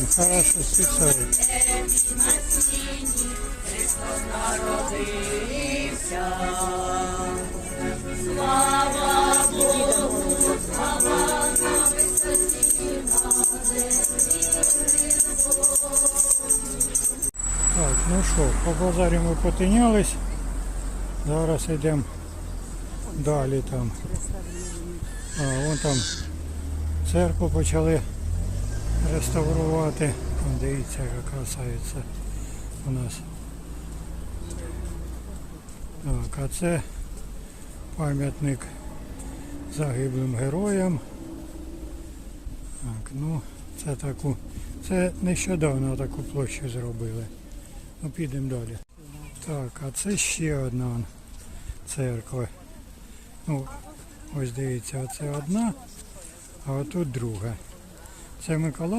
Ну, Хорошо, специально. Так, ну що, по базарі ми потинялись. Зараз йдемо далі там. А, вон там церкву почали реставрувати. Дивіться, яка красавиця у нас. Так, а це пам'ятник загиблим героям. Так, ну, це таку. Це нещодавно таку площу зробили. Ну, підемо далі. Так, а це ще одна церква. Ну, ось дивіться, оце одна, а отут друга. Це Миколаїв.